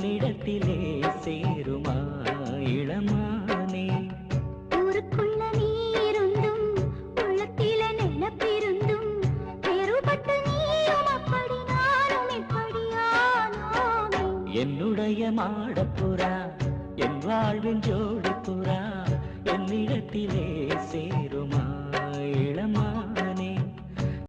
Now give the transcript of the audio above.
என்னிடத்திலே சேருமா இளமானே? ஊருக்குள்ள நீருந்தும் உள்ளத்தில நிலப்பிருந்தும் வேறுபட்டு நீயும் அப்படி நானும் இப்படியானோமே என்னுடைய மாடப்புறா என் வாழ்வின் ஜோடிப்புறா என்னிடத்திலே